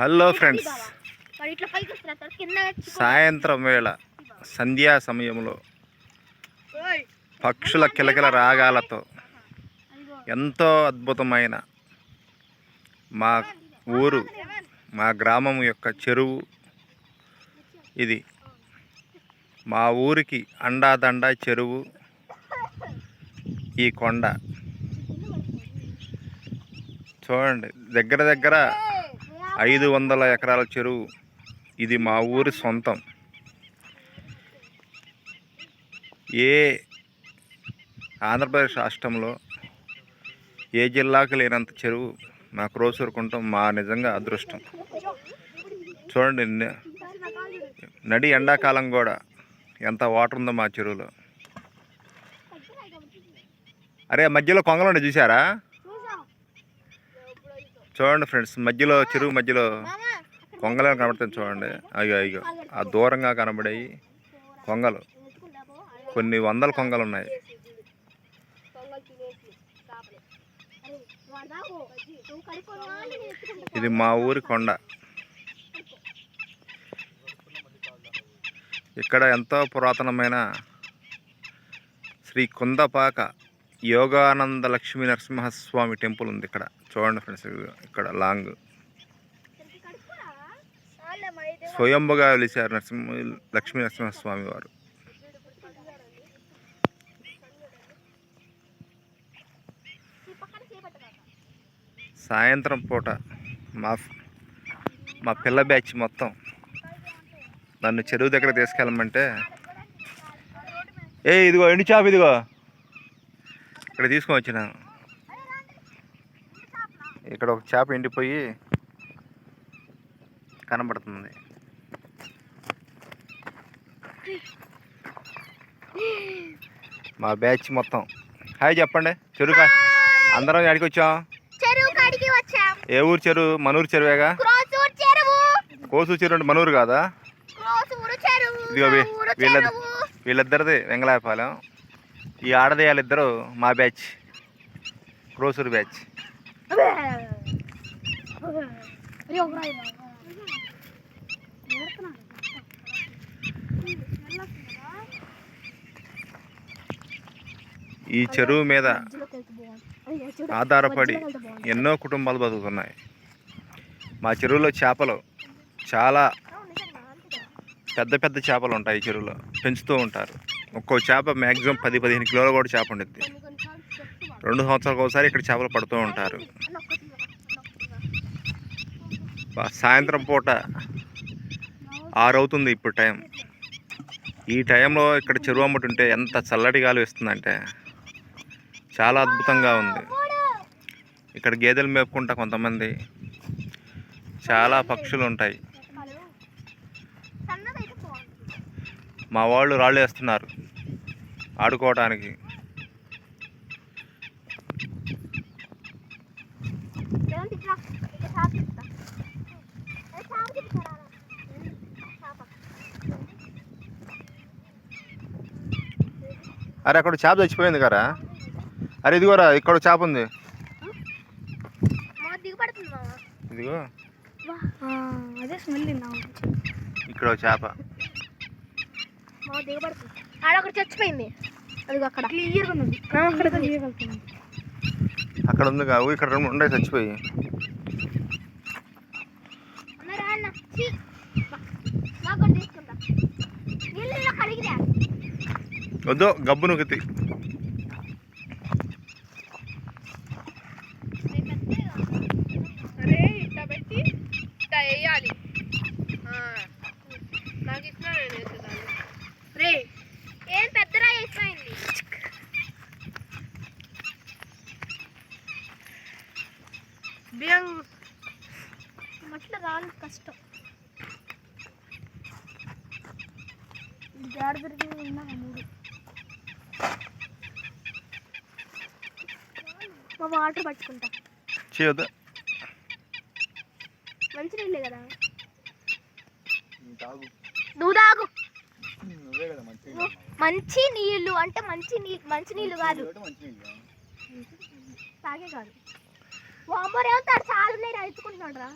Hello friends సాయంత్రం వేళ సంధ్యా సమయంలో. పక్షుల కిలకిల రాగాలతో. ఎంతో అద్భుతమైన మా ఊరు మా గ్రామం యొక్క చెరువు ఇది. మా ఊరికి అండాదండ చెరువు ఈ కొండ. చూడండి దగ్గర దగ్గర ఐదు వందల ఎకరాల చెరువు. ఇది మా ఊరి సొంతం. ఏ ఆంధ్రప్రదేశ్ రాష్ట్రంలో ఏ జిల్లాకు లేనంత చెరువు మా క్రోసూరుకుంటాం మా నిజంగా అదృష్టం. చూడండి నడి ఎండాకాలం కూడా ఎంత వాటర్ ఉందో మా చెరువులో. అరే మధ్యలో కొంగలు చూసారా చూడండి ఫ్రెండ్స్ మధ్యలో చెరువు మధ్యలో కొంగలే కనబడుతుంది చూడండి. అయ్యో అయ్యో ఆ దూరంగా కనబడాయి కొంగలు. కొన్ని వందల కొంగలు ఉన్నాయి. ఇది మా ఊరి కొండ. ఇక్కడ ఎంతో పురాతనమైన శ్రీ కుందపాక యోగానంద లక్ష్మీ నరసింహస్వామి టెంపుల్ ఉంది ఇక్కడ. చూడండి ఫ్రెండ్స్ ఇక్కడ లాంగ్. స్వయంభుగా వెలిశారు నరసింహ లక్ష్మీ నరసింహస్వామి వారు? సాయంత్రం పూట మా మా పిల్ల బ్యాచ్ మొత్తం నన్ను చెరువు దగ్గర తీసుకెళ్ళమంటే ఏ ఇదిగో ఎండు చేప ఇదిగో ఇక్కడ తీసుకొని వచ్చిన ఇక్కడ ఒక చేప ఎండిపోయి కనబడుతుంది. మా బ్యాచ్ మొత్తం. హాయ్ చెప్పండి. చెరువు అందరం ఎక్కడికి వచ్చాం? ఏ ఊరు చెరువు? మనూరు చెరువేగా? కోసు చెరువు. అంటే మనూరు కాదా? ఇదిగో వీళ్ళ వీళ్ళిద్దరిది వెంగళాయపాలెం. ఈ ఆడదేయాలిద్దరు మా బ్యాచ్. క్రోసూరు బ్యాచ్. ఈ చెరువు మీద ఆధారపడి ఎన్నో కుటుంబాలు బతుకుతున్నాయి. మా చెరువులో చేపలు చాలా పెద్ద పెద్ద చేపలు ఉంటాయి ఈ చెరువులో. పెంచుతూ ఉంటారు. ఒక్కో చేప మ్యాక్సిమం పది పదిహేను కిలోలు కూడా చేప ఉండిద్ది కొన్ని కొన్ని సార్లు చెప్తూ బాగుంది. రెండు సంవత్సరాలకు ఒకసారి ఇక్కడ చేపలు పడుతూ ఉంటారు. సాయంత్రం పూట ఆరవుతుంది ఇప్పుడు టైం. ఈ టైంలో ఇక్కడ చెరువు ఉంటే ఎంత చల్లటి గాలి వేస్తుందంటే చాలా అద్భుతంగా ఉంది. ఇక్కడ గేదెలు మేపుకుంటా కొంతమంది. చాలా పక్షులు ఉంటాయి. మా వాళ్ళు రాళ్ళు వేస్తున్నారు. ఆడుకోవడానికి లేదంటే ఇట్లా ఇట్లా చేప తీస్తా. ఏ, చేప తీస్తారా? చేప. అరే అక్కడ చేప చచ్చిపోయింది కదా. అరే ఇదిగోరా ఇక్కడ చేప ఉంది. ఇదిగో. ఇక్కడ చేప. చచ్చిపోయింది. అది అక్కడ. ఉంది. కావు ఇక్కడ రెండు ఉండే చచ్చిపోయి అన్నారా అన్న చీ నాకు కూడా తీసుకుంటా నీళ్ళు ఇలా కడిగిరా వద్దు గబ్బు నొక్కితే అరే ఇట్లా పెట్టి ఇట్లా వేయాలి ఆ, నాకు ఇచ్చిన నేను వేసేదాన్ని రే ఏం పెద్దరా గబ్బు బియ్యం. మట్ల రాను కష్టం. జాడ దొరికి ఉన్నా మూడు వాటర్ పట్టుకుంటా చేయొద్దు మంచి నీళ్ళే కదా నువ్వు తాగు మంచి నీళ్ళు అంటే మంచి నీ మంచి నీళ్ళు కాదు తాగే కాదు వామ్మరేమో చాలా ఉన్నాయి రా ఎత్తుకుంటున్నాడు ఉన్నాడురా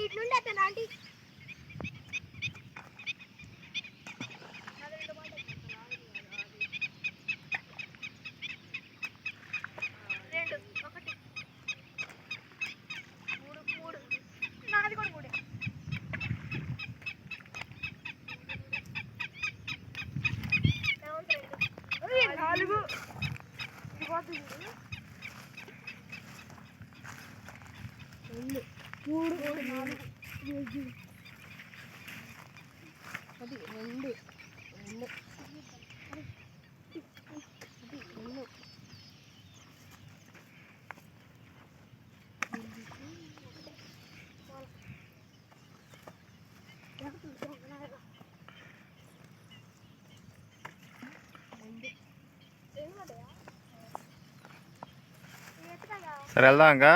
ఇటు నుండి అతను ఆంటీ రెండు ఒకటి మూడు మూడు నాది కూడా మూడే నాలుగు రెండు మూడు నాలుగు ఐదు పది రెండు రెండు పది రెండు సరే వెళ్దాం ఇంకా.